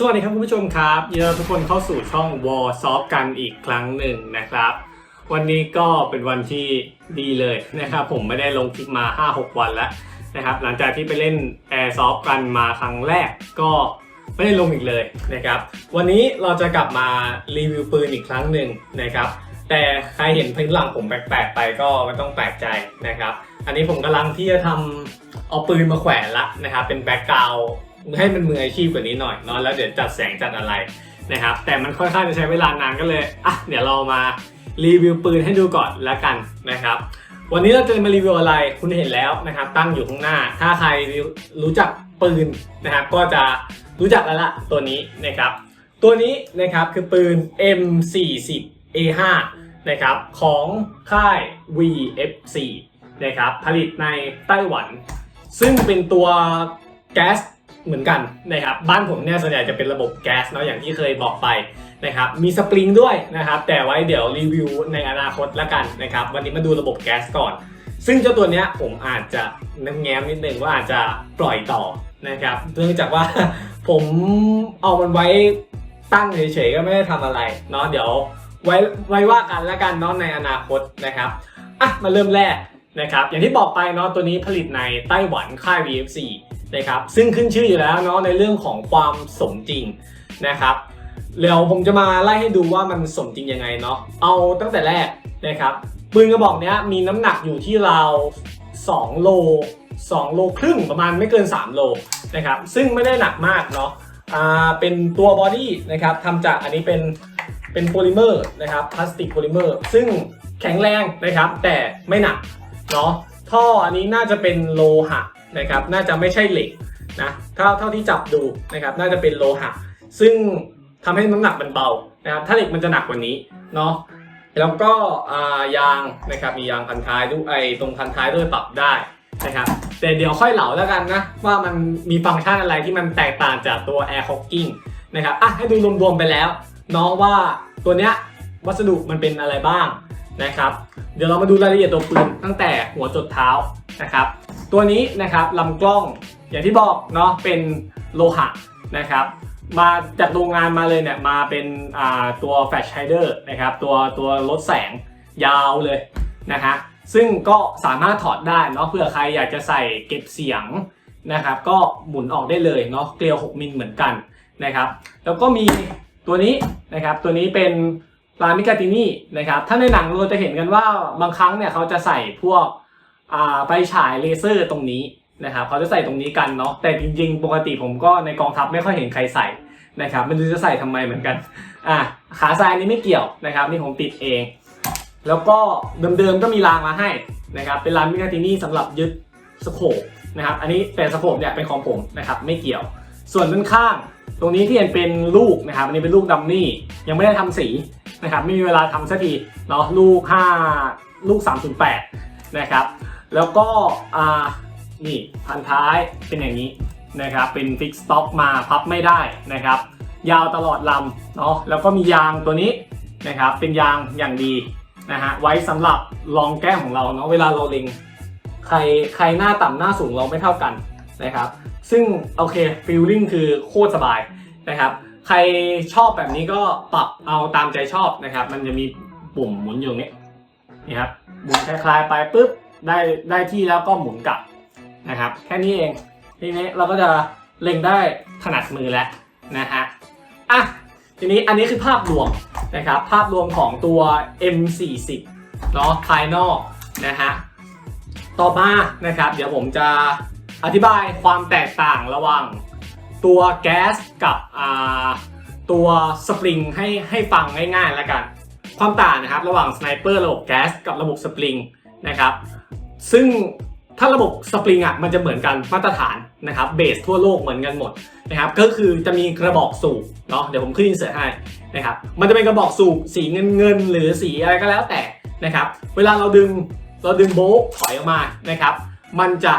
สวัสดีครับคุณผู้ชมครับยินดีต้อนรับทุกคนเข้าสู่ช่อง w a r s o f t กันอีกครั้งหนึ่งนะครับ วันนี้ก็เป็นวันที่ดีเลยนะครับ ผมไม่ได้ลงคลิปมา 5-6 วันแล้วนะครับ หลังจากที่ไปเล่น Airsoft กันมาครั้งแรกก็ไม่ได้ลงอีกเลยนะครับ วันนี้เราจะกลับมารีวิวปืนอีกครั้งหนึ่งนะครับ แต่ใครเห็นพื้นหลังผมแปลกๆไปก็ไม่ต้องแปลกใจนะครับ อันนี้ผมกำลังที่จะทำเอาปืนมาแขวนละนะครับ เป็นแบ็กกราว ให้มันมืออาชีพกว่านี้หน่อยเนาะแล้วเดี๋ยวจัดแสงจัดอะไรนะครับ แต่มันค่อนข้างจะใช้เวลานานก็เลยอะเดี๋ยวเรามารีวิวปืนให้ดูก่อนแล้วกันนะครับ วันนี้เราจะมารีวิวอะไรคุณเห็นแล้วนะครับ ตั้งอยู่ข้างหน้า ถ้าใครรู้จักปืนนะครับ ก็จะรู้จักแล้วละตัวนี้นะครับ ตัวนี้นะครับคือปืน M40 A5 นะครับของค่าย VFC นะครับผลิตในไต้หวัน ซึ่งเป็นตัวแก๊ส เหมือนกันนะครับบ้านผมเนี่ยส่วนใหญ่จะเป็นระบบแก๊สเนาะอย่างที่เคยบอกไปนะครับมีสปริงด้วยนะครับแต่ไว้เดี๋ยวรีวิวในอนาคตแล้วกันนะครับวันนี้มาดูระบบแก๊สก่อน ซึ่งเจ้าตัวเนี้ยผมอาจจะน้ำแง้มนิดนึงว่าอาจจะปล่อยต่อนะครับเนื่องจากว่าผมเอามันไว้ตั้งเฉยๆก็ไม่ได้ทำอะไรเนาะเดี๋ยวไว้ไว้ว่ากันแล้วกันเนาะในอนาคตนะครับอะมาเริ่มแรกนะครับอย่างที่บอกไปเนาะตัวนี้ผลิตในไต้หวันค่าย VFC นะครับซึ่งขึ้นชื่ออยู่แล้วเนาะในเรื่องของความสมจริงนะครับเดี๋ยวผมจะมาไล่ให้ดูว่ามันสมจริงยังไงเนาะเอาตั้งแต่แรกนะครับปืนกระบอกเนี้ยมีน้ำหนักอยู่ที่ราว2โล2โลครึ่งประมาณไม่เกิน 3 โลนะครับซึ่งไม่ได้หนักมากเนาะอ่าเป็นตัวบอดี้นะครับทำจากอันนี้เป็นเป็นโพลิเมอร์นะครับพลาสติกโพลิเมอร์ซึ่งแข็งแรงนะครับแต่ไม่หนักเนาะท่ออันนี้น่าจะเป็นโลหะ นะครับน่าจะไม่ใช่เหล็กนะเท่าเท่าที่จับดูนะครับน่าจะเป็นโลหะ ซึ่งทำให้น้ำหนักมันเบานะครับถ้าเหล็กมันจะหนักกว่านี้เนาะแล้วก็ยางนะครับมียางพันท้ายด้วยไอตรงพันท้ายด้วยปรับได้นะครับแต่เดี๋ยวค่อยเหลาแล้วกันนะว่ามันมีฟังก์ชันอะไรที่มันแตกต่างจากตัว Air Hawking นะครับอะให้ดูรวมๆไปแล้วน้องว่าตัวเนี้ยวัสดุมันเป็นอะไรบ้าง นะครับ เดี๋ยวเรามาดูรายละเอียดตัวปืนตั้งแต่หัวจดเท้านะครับ ตัวนี้นะครับลำกล้องอย่างที่บอกเนาะเป็นโลหะนะครับ มาจากโรงงานมาเลยเนี่ยมาเป็นตัวแฟลชไฮเดอร์นะครับตัวตัวลดแสงยาวเลยนะฮะซึ่งก็สามารถถอดได้เนาะเผื่อใครอยากจะใส่เก็บเสียงนะครับ ก็หมุนออกได้เลยเนาะเกลียว 6 มิลเหมือนกันนะครับ แล้วก็มีตัวนี้นะครับตัวนี้เป็น ลามิกาตินี่นะครับถ้าในหนังเราจะเห็นกันว่าบางครั้งเนี่ยเขาจะใส่พวกไฟฉายเลเซอร์ตรงนี้นะครับเขาจะใส่ตรงนี้กันเนาะแต่จริง ๆ ปกติผมก็ในกองทัพไม่ค่อยเห็นใครใส่นะครับไม่รู้จะใส่ทำไมเหมือนกันอ่าขาซ้ายนี้ไม่เกี่ยวนะครับนี่ผมติดเอง แล้วก็เดิมๆก็มีรางมาให้นะครับเป็นรางมิกาตินี่สำหรับยึดสโคปนะครับอันนี้แต่สโคปเนี่ยเป็นของผมนะครับไม่เกี่ยว ส่วนด้านข้าง ตรงนี้ที่เห็นเป็นลูกนะครับ อันนี้เป็นลูกดัมมี่ยังไม่ได้ทำสีนะครับ ไม่มีเวลาทำสักทีเนาะลูก 5 ลูก 308 นะครับ แล้วก็อ่านี่พันท้ายเป็นอย่างนี้นะครับ เป็นฟิกสต็อกมาพับไม่ได้นะครับ ยาวตลอดลำเนาะแล้วก็มียางตัวนี้นะครับ เป็นยางอย่างดีนะฮะไว้สำหรับรองแก้มของเราเนาะเวลาเราเล็งใครใครหน้าต่ำหน้าสูงเราไม่เท่ากันนะครับ ซึ่งโอเคฟีลลิ่งคือโคตรสบายนะครับ ใครชอบแบบนี้ก็ปรับเอาตามใจชอบนะครับ มันจะมีปุ่มหมุนอยู่ตรงนี้นี่ครับหมุนคลายไปปุ๊บได้ได้ที่แล้วก็หมุนกลับนะครับ แค่นี้เองทีนี้เราก็จะเล็งได้ถนัดมือแล้วนะฮะอะทีนี้อันนี้คือภาพรวมนะครับ ภาพรวมของตัว M40 เนาะภายนอกนะฮะต่อมานะครับ เดี๋ยวผมจะ อธิบายความแตกต่างระหว่างตัวแก๊สกับตัวสปริงให้ให้ฟังง่ายๆแล้วกัน ความต่างนะครับระหว่างสไนเปอร์ระบบแก๊สกับระบบสปริงนะครับ ซึ่งถ้าระบบสปริงอะมันจะเหมือนกันมาตรฐานนะครับเบสทั่วโลกเหมือนกันหมดนะครับก็คือจะมีกระบอกสูบเนาะเดี๋ยวผมขึ้นอินเสิร์ตให้นะครับมันจะเป็นกระบอกสูบสีเงินเงินหรือสีอะไรก็แล้วแต่นะครับ เวลาเราดึงเราดึงโบกถอยออกมานะครับ มันจะ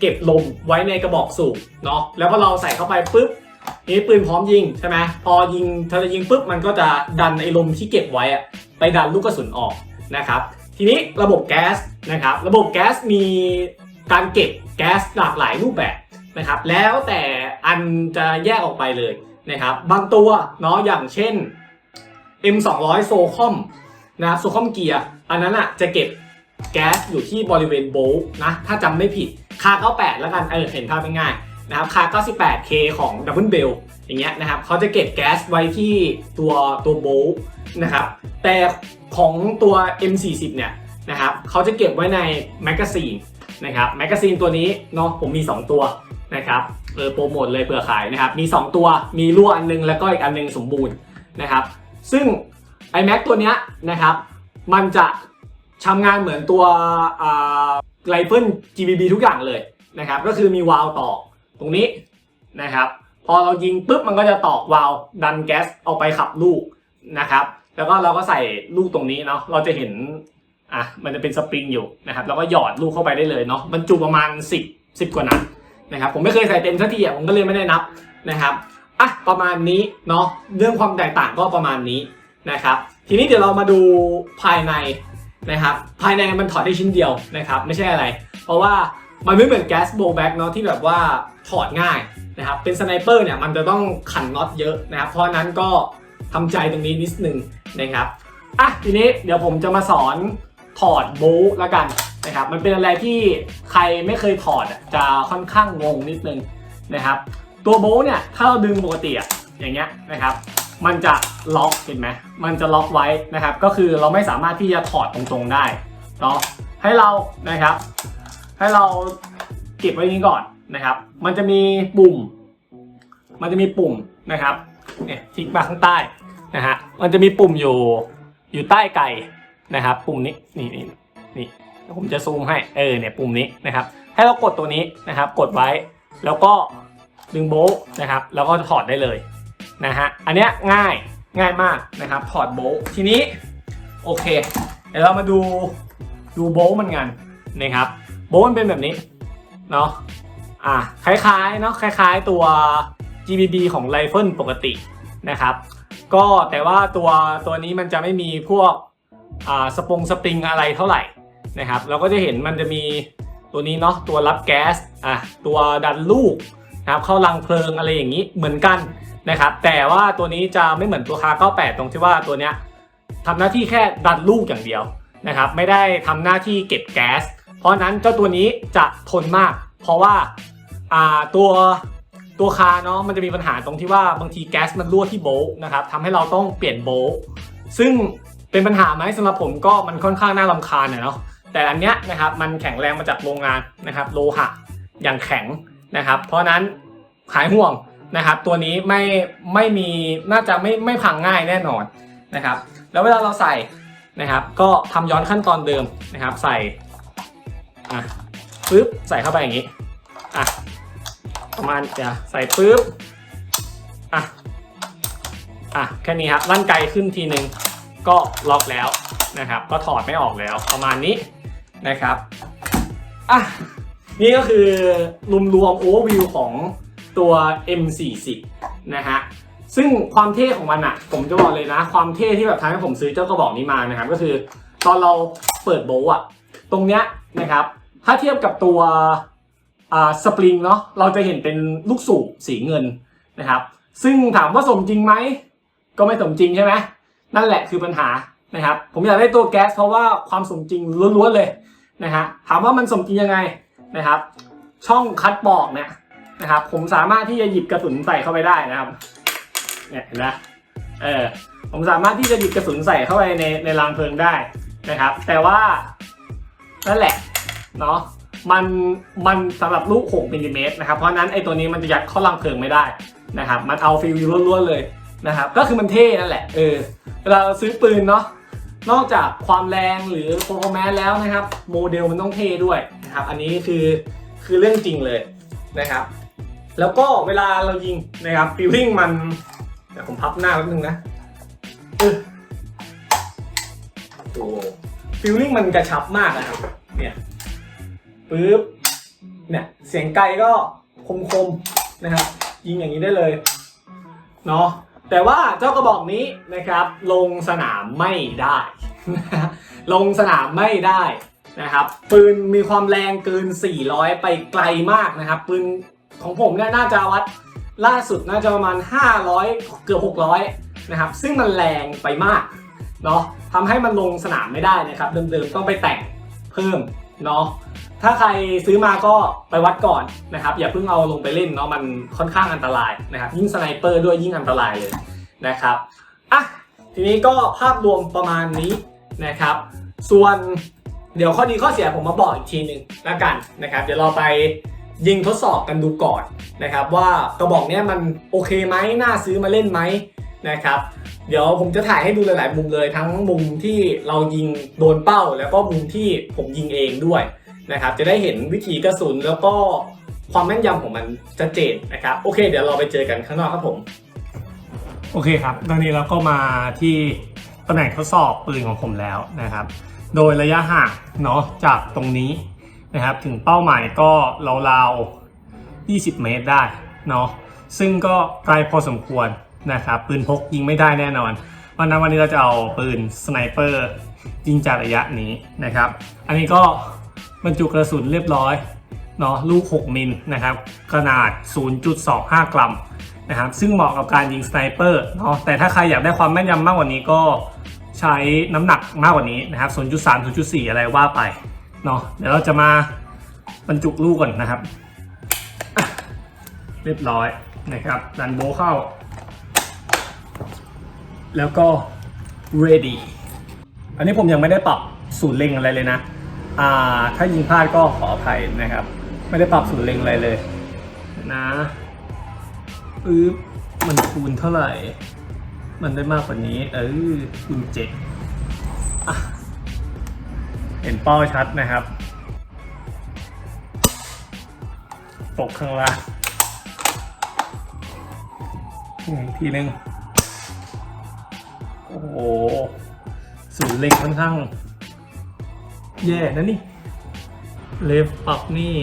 เก็บลมไว้ในกระบอกสูบเนาะแล้วพอเราใส่เข้าไปปุ๊บนี่ปืนพร้อมยิงใช่ไหมพอยิงถ้าจะยิงปุ๊บมันก็จะดันไอ้ลมที่เก็บไว้อะไปดันลูกกระสุนออกนะครับ ทีนี้ระบบแก๊สนะครับ ระบบแก๊สมีการเก็บแก๊สหลากหลายรูปแบบนะครับ แล้วแต่อันจะแยกออกไปเลยนะครับ บางตัวเนาะอย่างเช่น M200 โซคอมนะครับโซคอมเกียร์อันนั้นอะจะเก็บแก๊สอยู่ที่บริเวณโบลต์นะถ้าจำไม่ผิด คา 98 แล้วกันเออเห็นภาพง่ายๆนะครับคา 98K ของ Double Bell อย่างเงี้ยนะครับเขาจะเก็บแก๊สไว้ที่ตัวตัวโบลต์นะครับแต่ของตัว M40 เนี่ยนะครับเขาจะเก็บไว้ในแมกกาซีนนะครับแมกกาซีนตัวนี้เนาะผมมี 2 ตัวนะครับเออโปรโมทเลยเผื่อขายนะครับมี 2 ตัวมีรั่วอันนึงแล้วก็อีกอันนึงสมบูรณ์นะครับซึ่ง iMac ตัวเนี้ยนะครับมันจะทำงานเหมือนตัว ไรเฟิล GBB ทุกอย่างเลยนะครับก็คือมีวาล์วต่อตรงนี้นะครับพอเรายิงปุ๊บมันก็จะตอกวาล์วดันแก๊สออกไปขับลูกนะครับแล้วก็เราก็ใส่ลูกตรงนี้เนาะเราจะเห็นอะมันจะเป็นสปริงอยู่นะครับแล้วก็หยอดลูกเข้าไปได้เลยเนาะบรรจุประมาณ 10 10 กว่านัดนะครับผมไม่เคยใส่เต็มสักทีอะผมก็เลยไม่ได้นับนะครับอะประมาณนี้เนาะเรื่องความแตกต่างก็ประมาณนี้นะครับทีนี้เดี๋ยวเรามาดูภายใน นะครับภายในมันถอดได้ชิ้นเดียวนะครับไม่ใช่อะไร เพราะว่ามันไม่เหมือนแก๊สโบแบ็กเนาะที่แบบว่าถอดง่ายนะครับเป็นสไนเปอร์เนี่ยมันจะต้องขันน็อตเยอะนะครับเพราะนั้นก็ทำใจตรงนี้นิดนึงนะครับอะทีนี้เดี๋ยวผมจะมาสอนถอดโบว์ละกันนะครับมันเป็นอะไรที่ใครไม่เคยถอดจะค่อนข้างงงนิดนึงนะครับตัวโบว์เนี่ยถ้าเราดึงปกติอย่างเงี้ยนะครับ มันจะล็อกเห็นไหมมันจะล็อกไว้นะครับ ก็คือเราไม่สามารถที่จะถอดตรงๆได้เนาะให้เรานะครับ ให้เราเก็บไว้นี้ก่อนนะครับ มันจะมีปุ่ม มันจะมีปุ่มนะครับเนี่ยทิ้งมาข้างใต้นะฮะมันจะมีปุ่มอยู่อยู่ใต้ไก่นะครับ ปุ่มนี้นี่นี่นี่ผมจะซูมให้เออเนี่ยปุ่มนี้นะครับ ให้เรากดตัวนี้นะครับ กดไว้แล้วก็ดึงโบะนะครับ แล้วก็ถอดได้เลย นะฮะ อันเนี้ยง่ายง่ายมากนะครับถอดโบลทีนี้โอเค เดี๋ยวเรามาดูดูโบลมันกันนะครับโบลมันเป็นแบบนี้เนาะอะคล้ายๆเนาะคล้าย ๆตัว GBB ของไรเฟิลปกตินะครับ ก็แต่ว่าตัวตัวนี้มันจะไม่มีพวกอ่าสปงสปริงอะไรเท่าไหร่นะครับ เราก็จะเห็นมันจะมีตัวนี้เนาะตัวรับแก๊สอะตัวดันลูกนะครับเข้ารังเพลิงอะไรอย่างนี้เหมือนกัน นะครับแต่ว่าตัวนี้จะไม่เหมือนตัวคา98 ตรงที่ว่าตัวเนี้ยทำหน้าที่แค่ดันลูกอย่างเดียวนะครับไม่ได้ทำหน้าที่เก็บแก๊ส เพราะนั้นเจ้าตัวนี้จะทนมาก เพราะว่าอ่าตัวตัวคาเนาะมันจะมีปัญหาตรงที่ว่าบางทีแก๊สมันรั่วที่โบลต์นะครับทำให้เราต้องเปลี่ยนโบลต์ซึ่งเป็นปัญหาไหมสำหรับผมก็มันค่อนข้างน่ารำคาญเนาะแต่อันเนี้ยนะครับมันแข็งแรงมาจากโรงงานนะครับโลหะอย่างแข็งนะครับ เพราะฉะนั้นหายห่วง นะครับตัวนี้ไม่ไม่มีน่าจะไม่ไม่พังง่ายแน่นอนนะครับ แล้วเวลาเราใส่นะครับ ก็ทำย้อนขั้นตอนเดิมนะครับ ใส่อะปึ๊บใส่เข้าไปอย่างนี้อะประมาณจะใส่ปึ๊บอะอะแค่นี้ครับลั่นไกลขึ้นทีนึงก็ล็อกแล้วนะครับ ก็ถอดไม่ออกแล้วประมาณนี้นะครับอะนี่ก็คือรวมๆโอเวอร์วิวของ ตัว M40 นะฮะซึ่งความเท่ของมันอะผมจะบอกเลยนะ ความเท่ที่แบบทำให้ผมซื้อเจ้ากระบอกนี้มานะครับ ก็คือตอนเราเปิดโบว์อะตรงเนี้ยนะครับ ถ้าเทียบกับตัวอ่าสปริงเนาะเราจะเห็นเป็นลูกสูบสีเงินนะครับ ซึ่งถามว่าสมจริงไหม ก็ไม่สมจริงใช่ไหมนั่นแหละคือปัญหานะครับ ผมอยากได้ตัวแก๊สเพราะว่าความสมจริงล้วนๆเลยนะฮะถามว่ามันสมจริงยังไงนะครับ ช่องคัดปอกเนี่ย นะครับ ผมสามารถที่จะหยิบกระสุนใส่เข้าไปได้นะครับเนี่ยเห็นไหมเออผมสามารถที่จะหยิบกระสุนใส่เข้าไปในในรางเพลิงได้นะครับ แต่ว่านั่นแหละเนาะมันมันสำหรับลูก6มิลลิเมตรนะครับเพราะนั้นไอ้ตัวนี้มันจะยัดเข้ารางเพลิงไม่ได้นะครับมันเอาฟิลล้วนๆเลยนะครับ ก็คือมันเท่นั่นแหละเออเวลาเราซื้อปืนเนาะนอกจากความแรงหรือ performance แล้วนะครับ โมเดลมันต้องเท่ด้วยนะครับ อันนี้คือคือเรื่องจริงเลยนะครับ แล้วก็เวลาเรายิงนะครับฟิลลิ่งมันเดี๋ยวผมพับหน้าแป๊บนึงนะโอ้ฟิลลิ่งมันกระชับมากนะครับ เนี่ยปึ๊บเนี่ยเสียงไกลก็คมๆนะครับ ยิงอย่างนี้ได้เลยเนาะแต่ว่าเจ้ากระบอกนี้นะครับ ลงสนามไม่ได้ ลงสนามไม่ได้นะครับ ปืนมีความแรงเกิน 400 ไปไกลมากนะครับ ปืน ของผมเนี่ยน่าจะวัดล่าสุดน่าจะประมาณ 500 เกือบ 600 นะครับ ซึ่งมันแรงไปมากเนาะทำให้มันลงสนามไม่ได้นะครับ เดิมๆต้องไปแต่งเพิ่มเนาะถ้าใครซื้อมาก็ไปวัดก่อนนะครับ อย่าเพิ่งเอาลงไปเล่นเนาะมันค่อนข้างอันตรายนะครับ ยิ่งสไนเปอร์ด้วยยิ่งอันตรายเลยนะครับอะทีนี้ก็ภาพรวมประมาณนี้นะครับ ส่วนเดี๋ยวข้อดีข้อเสียผมมาบอกอีกทีหนึ่งแล้วกันนะครับ เดี๋ยวเราไป ยิงทดสอบกันดูก่อนนะครับ ว่ากระบอกเนี้ยมันโอเคไหมน่าซื้อมาเล่นไหมนะครับเดี๋ยวผมจะถ่ายให้ดูหลาย ๆ มุมเลยทั้งมุมที่เรายิงโดนเป้า แล้วก็มุมที่ผมยิงเองด้วยนะครับ จะได้เห็นวิธีกระสุนแล้วก็ความแม่นยำของมันชัดเจนนะครับโอเค เดี๋ยวเราไปเจอกันข้างนอกครับผม โอเคครับ ตอนนี้เราก็มาที่ตำแหน่งทดสอบปืนของผมแล้วนะครับ โดยระยะห่างเนาะจากตรงนี้ นะครับ ถึงเป้าหมายก็ราวๆ 20 เมตรได้เนาะซึ่งก็ไกลพอสมควรนะครับปืนพกยิงไม่ได้แน่นอนวันนั้นวันนี้เราจะเอาปืนสไนเปอร์ยิงจากระยะนี้นะครับ อันนี้ก็บรรจุกระสุนเรียบร้อยเนาะลูก 6 มิลนะครับ ขนาด 0.25 กรัมนะครับซึ่งเหมาะกับการยิงสไนเปอร์เนาะแต่ถ้าใครอยากได้ความแม่นยำมากกว่านี้ก็ใช้น้ำหนักมากกว่านี้นะครับ 0.3 0.4 อะไรว่าไป เนาะเดี๋ยวเราจะมาบรรจุลูกก่อนนะครับ เรียบร้อยนะครับดันโบเข้า แล้วก็ ready อันนี้ผมยังไม่ได้ปรับศูนย์เล็งอะไรเลยนะอ่าถ้ายิงพลาดก็ขออภัยนะครับ ไม่ได้ปรับศูนย์เล็งอะไรเลยนะปึ๊บมันคูณเท่าไหร่ มันได้มากกว่านี้ เออคูณเจ็ด ห็นเป้าชัดนะครับ ตกข้างล่างอีกทีหนึง โอ้โหศูนย์เล็งค่อนข้าง แย่นะนี่ เลฟปรับนี่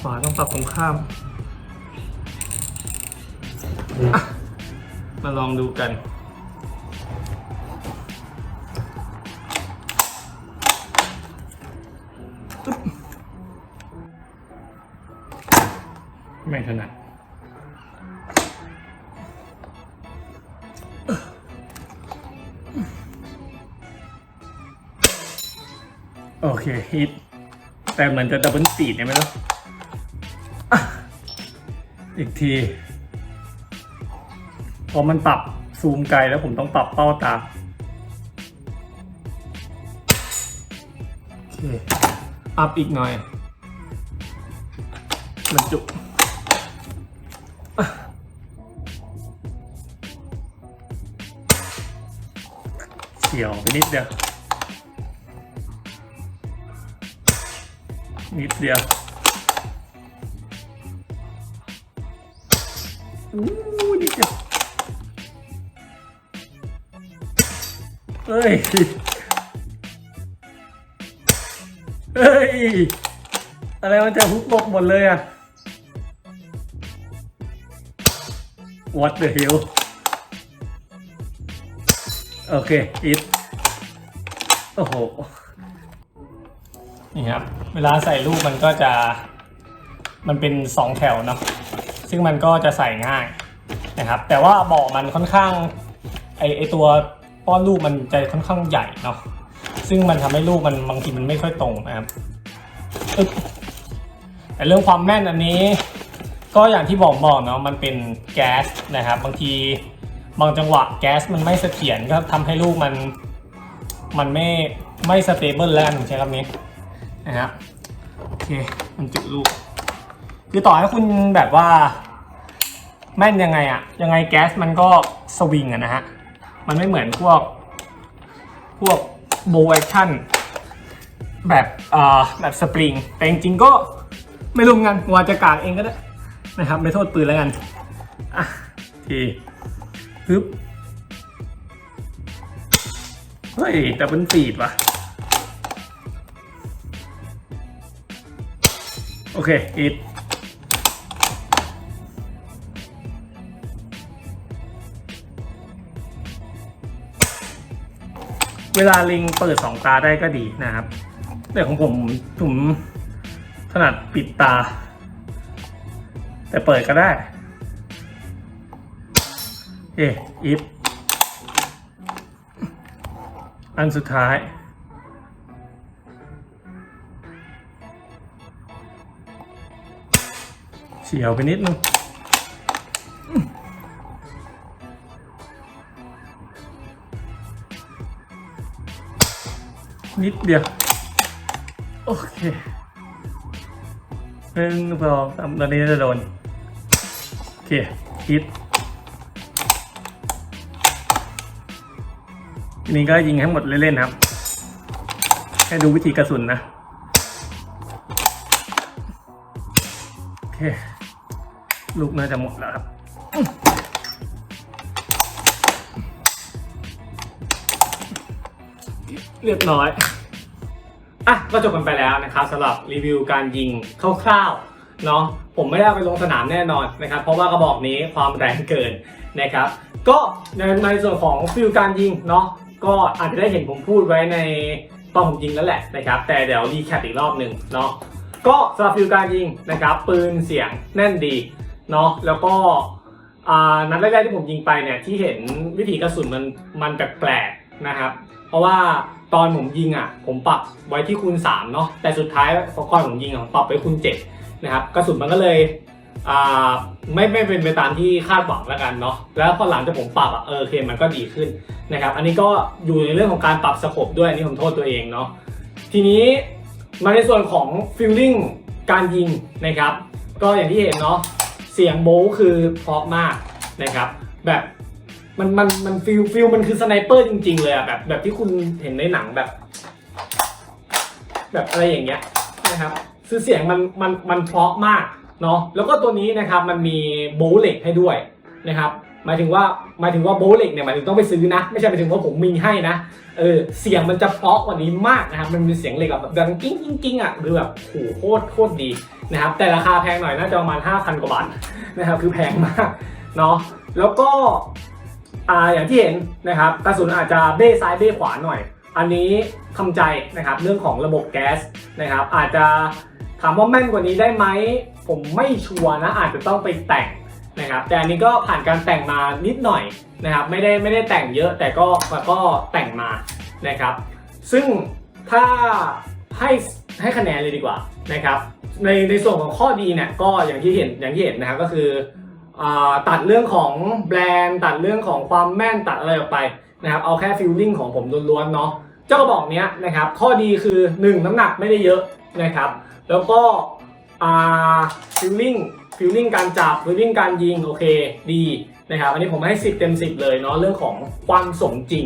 ขวาต้องปรับตรงข้ามอะมาลองดูกัน ไม่ถนัดโอเคฮิตแต่เหมือนจะดับเบิลสีดเนี่ยไหมล่ะอะอีกที พอมันปรับซูมไกลแล้วผมต้องปรับเป้าตา อัพอีกหน่อย มันจุเฉียวไปนิดเดียว นิดเดียวอู้นิดเดียวเฮ้ย อะไรมันจะฮุกบกหมดเลยอะ What the hell โอเค it โอ้โห นี่ครับ เวลาใส่ลูกมันก็จะ มันเป็นสองแถวเนาะ ซึ่งมันก็จะใส่ง่ายนะครับ แต่ว่าเบาะมันค่อนข้าง ไอไอตัวป้อนลูกมันจะค่อนข้างใหญ่เนาะ ซึ่งมันทำให้ลูกมันบางทีมันไม่ค่อยตรงนะครับ แต่เรื่องความแม่นอันนี้ ก็อย่างที่บอกบอกเนาะมันเป็นแก๊สนะครับ บางทีบางจังหวะแก๊สมันไม่เสถียรก็ทำให้ลูกมัน มันไม่ไม่สเตเบิลแล้วกันใช้คำนี้นะครับโอเคมันจุลูก คือต่อให้คุณแบบว่า แม่นยังไงอะยังไงแก๊สมันก็สวิงอะนะฮะ มันไม่เหมือนพวกพวกโบแอคชั่น แบบเอ่อแบบสปริง แต่จริงๆก็ไม่รู้เหมือนกันวาจะกางเองก็ได้นะครับ ไม่โทษปืนแล้วกันอะโอเคปึ๊บเฮ้ย แต่เป็นฟีดว่ะ โอเคอีทเวลาลิงเปิดสองตาได้ก็ดีนะครับ แต่ของผมผมถนัดปิดตา แต่เปิดก็ได้ เออิฟอันสุดท้าย เฉียวไปนิดนึงนิดเดียว โอเคหนึ่งสองสามตอนนี้จะโดน โอเคฮิตทีนี้ก็ยิงให้หมดเล่นๆครับ ให้ดูวิธีกระสุนนะ โอเค ลูกน่าจะหมดแล้วครับเรียบร้อย อะก็จบกันไปแล้วนะครับสำหรับรีวิวการยิงคร่าวๆเนาะผมไม่ได้เอาไปลงสนามแน่นอนนะครับ เพราะว่ากระบอกนี้ความแรงเกินนะครับ ก็ในในส่วนของฟิลการยิงเนาะก็อาจจะได้เห็นผมพูดไว้ในตอนผมยิงแล้วแหละนะครับ แต่เดี๋ยวรีแคปอีกรอบหนึ่งเนาะก็สำหรับฟิลการยิงนะครับปืนเสียงแน่นดีเนาะแล้วก็นัดแรกๆที่ผมยิงไปเนี่ยที่เห็นวิธีกระสุนมันมันแปลกๆนะครับ เพราะว่า ตอนผมยิงอะ ผมปรับไว้ที่คูณ3เนาะแต่สุดท้ายพอก่อนผมยิงอะผมปรับไปคูณ7นะครับกระสุนมันก็เลยไม่ไม่เป็นไปตามที่คาดหวังแล้วกันเนาะแล้วพอหลังจากผมปรับอะเออโอเคมันก็ดีขึ้นนะครับ อันนี้ก็อยู่ในเรื่องของการปรับสโคปด้วยอันนี้ผมโทษตัวเองเนาะทีนี้มาในส่วนของฟิลลิ่งการยิงนะครับ ก็อย่างที่เห็นเนาะเสียงโบว์คือเพราะมากนะครับ แบบ มันมันมันฟิลฟิลมันคือสไนเปอร์จริง ๆ เลยอะแบบแบบที่คุณเห็นในหนังแบบ แบบอะไรอย่างเงี้ยนะครับคือเสียงมันมันมันเพราะมากเนาะแล้วก็ตัวนี้นะครับมันมีโบเหล็กให้ด้วยนะครับหมายถึงว่าหมายถึงว่าโบเหล็กเนี่ยหมายถึงต้องไปซื้อนะ ไม่ใช่หมายถึงว่าผมมีให้นะเออเสียงมันจะเพราะกว่านี้มากนะครับมันมีเสียงเหล็กแบบดังกิ้งกิ้งกิ้งอะคือแบบโหโคตรโคตรดีนะครับแต่ราคาแพงหน่อยน่าจะประมาณ5,000กว่าบาทนะครับคือแพงมากเนาะแล้วก็ อ่าอย่างที่เห็นนะครับกระสุนอาจจะเบ้ซ้ายเบ้ขวาหน่อย อันนี้ทำใจนะครับเรื่องของระบบแก๊สนะครับอาจจะถามว่าแม่นกว่านี้ได้ไหมผมไม่ชัวร์นะอาจจะต้องไปแต่งนะครับแต่อันนี้ก็ผ่านการแต่งมานิดหน่อยนะครับไม่ได้ไม่ได้แต่งเยอะแต่ก็ก็แต่งมานะครับซึ่งถ้าให้ให้คะแนนเลยดีกว่านะครับในในส่วนของข้อดีเนี่ยก็อย่างที่เห็นอย่างที่เห็นนะครับก็คือ ตัดเรื่องของแบรนด์ตัดเรื่องของความแม่นตัดอะไรออกไปนะครับเอาแค่ฟิลลิ่งของผมล้วนๆเนาะเจ้ากระบอกเนี้ยนะครับข้อดีคือ 1 น้ำหนักไม่ได้เยอะนะครับ แล้วก็ฟิลลิ่งฟิลลิ่งการจับฟิลลิ่งการยิงโอเคดีนะครับอันนี้ผมให้ 10 เต็ม 10 เลยเนาะเรื่องของความสมจริง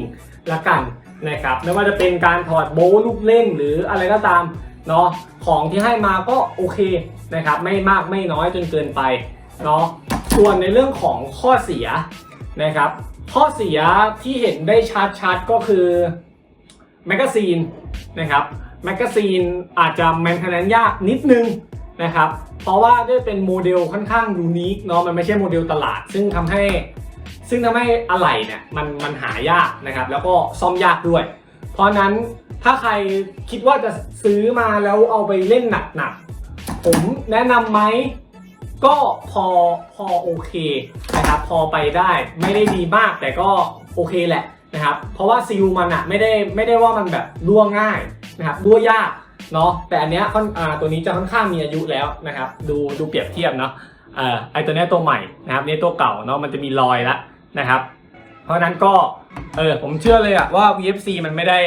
ละกันนะครับไม่ว่าจะเป็นการถอดโบลูกเล่นหรืออะไรก็ตามเนาะของที่ให้มาก็โอเคนะครับไม่มากไม่น้อยจนเกินไปเนาะ ส่วนในเรื่องของข้อเสียนะครับ ข้อเสียที่เห็นได้ชัดๆก็คือแมกกาซีนนะครับแมกกาซีนอาจจะแมนเทนแนนยากนิดนึงนะครับ เพราะว่าด้วยเป็นโมเดลค่อนข้างยูนิคเนาะมันไม่ใช่โมเดลตลาด ซึ่งทำให้ซึ่งทำให้อะไหล่เนี่ยมันมันหายากนะครับ แล้วก็ซ่อมยากด้วย เพราะนั้นถ้าใครคิดว่าจะซื้อมาแล้วเอาไปเล่นหนักๆผมแนะนำไหม ก็พอพอโอเคนะครับพอไปได้ไม่ได้ดีมากแต่ก็โอเคแหละนะครับเพราะว่าซิลมันอะไม่ได้ไม่ได้ว่ามันแบบรั่วง่ายนะครับรั่วยากเนาะแต่อันเนี้ยค่อนอ่าตัวนี้จะค่อนข้างมีอายุแล้วนะครับดูดูเปรียบเทียบเนาะเอ่อไอตัวเนี้ยตัวใหม่นะครับนี่ตัวเก่าเนาะมันจะมีรอยล้วนะครับ เพราะฉะนั้นก็เออผมเชื่อเลยอะว่า VFC มันไม่ได้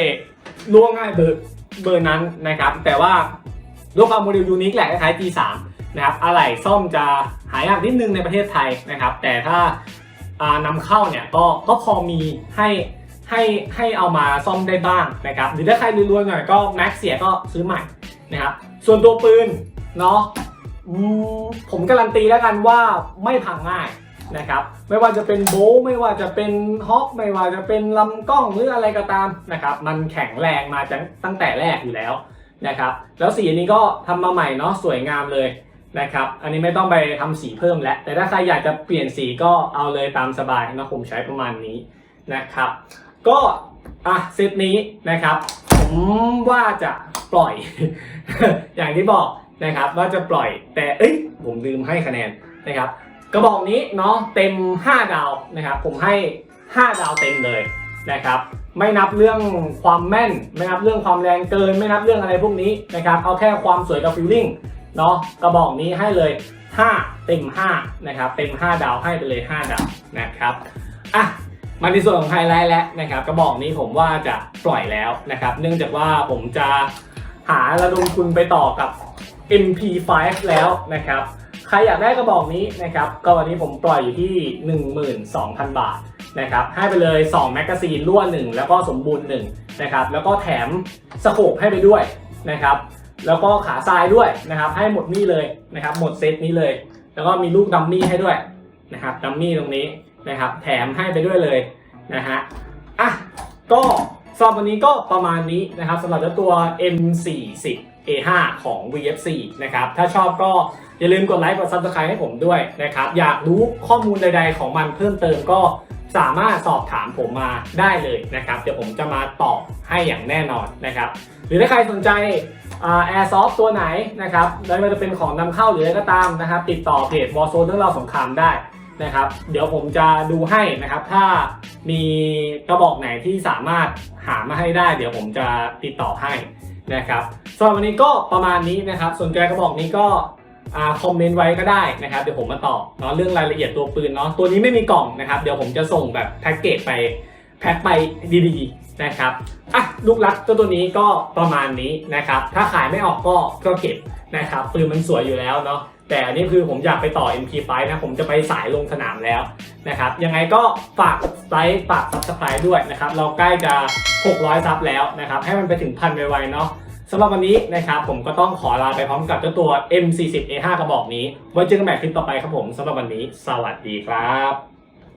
รั่วง่ายเบอร์เบอร์นั้นนะครับ แต่ว่าด้วยความโมเดลยูนิคแหละคล้าย G3 นะครับอะไหล่ซ่อมจะหายากนิดนึงในประเทศไทยนะครับ แต่ถ้าานำเข้าเนี่ยก็ก็พอมีให้ให้ให้เอามาซ่อมได้บ้างนะครับหรือถ้าใครรวยๆหน่อยก็แม็กเสียก็ซื้อใหม่นะครับส่วนตัวปืนเนาะผมการันตีแล้วกันว่าไม่พังง่ายนะครับไม่ว่าจะเป็นโบไม่ว่าจะเป็นฮอปไม่ว่าจะเป็นลำกล้องหรืออะไรก็ตามนะครับมันแข็งแรงมาจากตั้งแต่แรกอยู่แล้วนะครับแล้วสีนนี้ก็ทำมาใหม่เนาะสวยงามเลย นะครับ อันนี้ไม่ต้องไปทำสีเพิ่มแล้ว แต่ถ้าใครอยากจะเปลี่ยนสีก็เอาเลยตามสบายนะผมใช้ประมาณนี้นะครับ ก็อะเซตนี้นะครับ ผมว่าจะปล่อย อย่างที่บอกนะครับว่าจะปล่อยแต่เอ้ยผมลืมให้คะแนนนะครับ กระบอกนี้เนาะเต็ม 5 ดาวนะครับ ผมให้ 5 ดาวเต็มเลยนะครับ ไม่นับเรื่องความแม่น ไม่นับเรื่องความแรงเกิน ไม่นับเรื่องอะไรพวกนี้นะครับ เอาแค่ความสวยกับฟิลลิ่ง เนาะกระบอกนี้ให้เลย 5 เต็ม 5 นะครับ เต็ม 5 ดาวให้ไปเลย 5 ดาวนะครับอะมาในส่วนของไฮไลท์แล้วนะครับกระบอกนี้ผมว่าจะปล่อยแล้วนะครับ เนื่องจากว่าผมจะหาระดมทุนไปต่อกับ MP5 แล้วนะครับใครอยากได้กระบอกนี้นะครับก็วันนี้ผมปล่อยอยู่ที่ 12,000 บาทนะครับให้ไปเลย 2 แมกกาซีนรั่ว1 แล้วก็สมบูรณ์1นะครับแล้วก็แถมสโคปให้ไปด้วยนะครับ แล้วก็ขาทรายด้วยนะครับ ให้หมดนี่เลยนะครับ หมดเซตนี้เลย แล้วก็มีลูกดัมมี่ให้ด้วยนะครับดัมมี่ตรงนี้นะครับ แถมให้ไปด้วยเลยนะฮะอะก็สำหรับวันนี้ก็ประมาณนี้นะครับสำหรับเจ้าตัว M40 A5 ของ VFC นะครับ ถ้าชอบก็อย่าลืมกดไลค์กด Subscribe ให้ผมด้วยนะครับ อยากรู้ข้อมูลใดๆของมันเพิ่มเติมก็ สามารถสอบถามผมมาได้เลยนะครับ เดี๋ยวผมจะมาตอบให้อย่างแน่นอนนะครับ หรือถ้าใครสนใจแอร์ซอฟตัวไหนนะครับไม่ว่าจะเป็นของนำเข้าหรืออะไรก็ตามนะครับ ติดต่อเพจวอ r z โซนเรื่องราวสงครามได้นะครับ เดี๋ยวผมจะดูให้นะครับ ถ้ามีกระบอกไหนที่สามารถหามาให้ได้ เดี๋ยวผมจะติดต่อให้นะครับสำหรับวันนี้ก็ประมาณนี้นะครับ สนใจกระบอกนี้ก็ คอมเมนต์ไว้ก็ได้นะครับ เดี๋ยวผมมาตอบเนาะเรื่องรายละเอียดตัวปืนเนาะตัวนี้ไม่มีกล่องนะครับ เดี๋ยวผมจะส่งแบบแพ็กเกจไปแพ็คไปดีๆนะครับอะลูกรักเจ้าตัวนี้ก็ประมาณนี้นะครับ ถ้าขายไม่ออกก็ก็เก็บนะครับปืนมันสวยอยู่แล้วเนาะแต่อันนี้คือผมอยากไปต่อ MP5 นะผมจะไปสายลงสนามแล้วนะครับยังไงก็ฝากไลค์ฝาก subscribe ด้วยนะครับ เราใกล้จะ 600 ซับแล้วนะครับ ให้มันไปถึงพันไวๆเนาะ สำหรับวันนี้นะครับผมก็ต้องขอลาไปพร้อมกับเจ้าตัว M40A5 กระบอกนี้ ไว้เจอกันใหม่คลิปต่อไปครับผมสำหรับวันนี้ สวัสดีครับ